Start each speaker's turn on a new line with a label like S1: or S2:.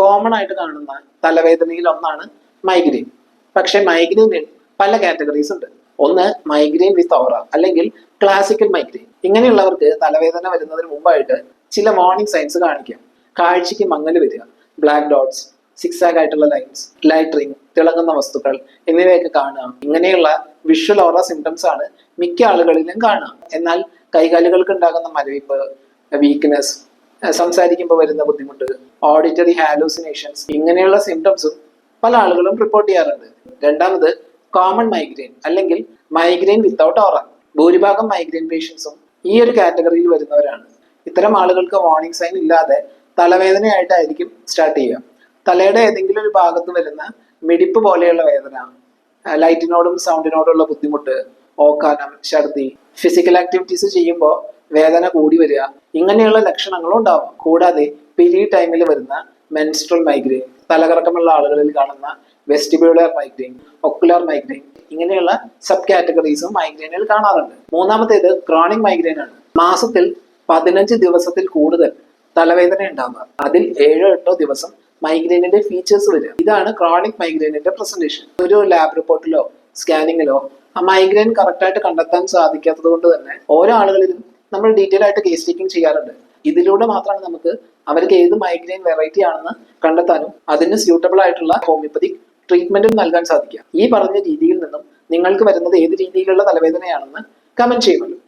S1: Common ആയിട്ട് കാണുന്ന തലവേദനയിൽ ഒന്നാണ് മൈഗ്രെയിൻ പക്ഷെ മൈഗ്രെയിനിൽ പല കാറ്റഗറീസ് ഉണ്ട്. ഒന്ന് മൈഗ്രെയിൻ വിത്ത് ഓറ അല്ലെങ്കിൽ ക്ലാസിക്കൽ മൈഗ്രെയിൻ ഇങ്ങനെയുള്ളവർക്ക് തലവേദന വരുന്നതിന് മുമ്പായിട്ട് ചില വാർണിംഗ് സൈൻസ് കാണിക്കാം. കാഴ്ചയ്ക്ക് മങ്ങൽ വരിക ബ്ലാക്ക് ഡോട്ട്സ് സിക്സ് ആഗ് ആയിട്ടുള്ള ലൈൻസ് ലൈറ്ററിങ് തിളങ്ങുന്ന വസ്തുക്കൾ എന്നിവയൊക്കെ കാണുക. ഇങ്ങനെയുള്ള വിഷ്വൽ ഓറ സിംറ്റംസ് ആണ് മിക്ക ആളുകളിലും കാണുക. എന്നാൽ കൈകാലുകൾക്ക് ഉണ്ടാകുന്ന മരവിപ്പ് വീക്ക്നെസ് സംസാരിക്കുമ്പോൾ വരുന്ന ബുദ്ധിമുട്ട് ഓഡിറ്ററി ഹാലൂസിനേഷൻസ് ഇങ്ങനെയുള്ള സിംറ്റംസും പല ആളുകളും റിപ്പോർട്ട് ചെയ്യാറുണ്ട്. രണ്ടാമത് കോമൺ മൈഗ്രെയിൻ അല്ലെങ്കിൽ മൈഗ്രെയിൻ വിത്തൗട്ട് ഓറ ഭൂരിഭാഗം മൈഗ്രെയിൻ പേഷ്യൻസും ഈ ഒരു കാറ്റഗറിയിൽ വരുന്നവരാണ്. ഇത്തരം ആളുകൾക്ക് വാർണിംഗ് സൈൻ ഇല്ലാതെ തലവേദനയായിട്ടായിരിക്കും സ്റ്റാർട്ട് ചെയ്യുക. തലയുടെ ഏതെങ്കിലും ഒരു ഭാഗത്ത് വരുന്ന മിടിപ്പ് പോലെയുള്ള വേദന ലൈറ്റിനോടും സൗണ്ടിനോടുള്ള ബുദ്ധിമുട്ട് ഓക്കാനം ഛർദി ഫിസിക്കൽ ആക്ടിവിറ്റീസ് ചെയ്യുമ്പോൾ വേദന കൂടി വരിക ഇങ്ങനെയുള്ള ലക്ഷണങ്ങളും ഉണ്ടാവും. കൂടാതെ പിരി ടൈമിൽ വരുന്ന മെൻസ്ട്രൽ മൈഗ്രെയിൻ തലകറക്കമുള്ള ആളുകളിൽ കാണുന്ന വെസ്റ്റിബ്യൂളർ മൈഗ്രെയിൻ ഒക്കുലർ മൈഗ്രെയിൻ ഇങ്ങനെയുള്ള സബ് കാറ്റഗറീസും മൈഗ്രെയിനിൽ കാണാറുണ്ട്. മൂന്നാമത്തേത് ക്രോണിക് മൈഗ്രെയിൻ ആണ്. മാസത്തിൽ പതിനഞ്ച് ദിവസത്തിൽ കൂടുതൽ തലവേദന ഉണ്ടാവുക. അതിൽ ഏഴോ എട്ടോ ദിവസം മൈഗ്രെയിനിന്റെ ഫീച്ചേഴ്സ് വരിക. ഇതാണ് ക്രോണിക് മൈഗ്രെയിനിന്റെ പ്രസന്റേഷൻ ഒരു ലാബ് റിപ്പോർട്ടിലോ സ്കാനിങ്ങിലോ ആ മൈഗ്രെയിൻ കറക്റ്റായിട്ട് കണ്ടെത്താൻ സാധിക്കാത്തത് കൊണ്ട് തന്നെ ഓരോ ആളുകളിലും നമ്മൾ ഡീറ്റെയിൽ ആയിട്ട് കേസ് ടേക്കിംഗ് ചെയ്യാറുണ്ട്. ഇതിലൂടെ മാത്രമാണ് നമുക്ക് അവർക്ക് ഏത് മൈഗ്രെയിൻ വെറൈറ്റി ആണെന്ന് കണ്ടെത്താനും അതിന് സ്യൂട്ടബിൾ ആയിട്ടുള്ള ഹോമിയോപ്പതിക് ട്രീറ്റ്മെന്റും നൽകാൻ സാധിക്കുക. ഈ പറഞ്ഞ രീതിയിൽ നിന്നും നിങ്ങൾക്ക് വരുന്നത് ഏത് രീതിയിലുള്ള തലവേദനയാണെന്ന് കമന്റ് ചെയ്യുമല്ലോ.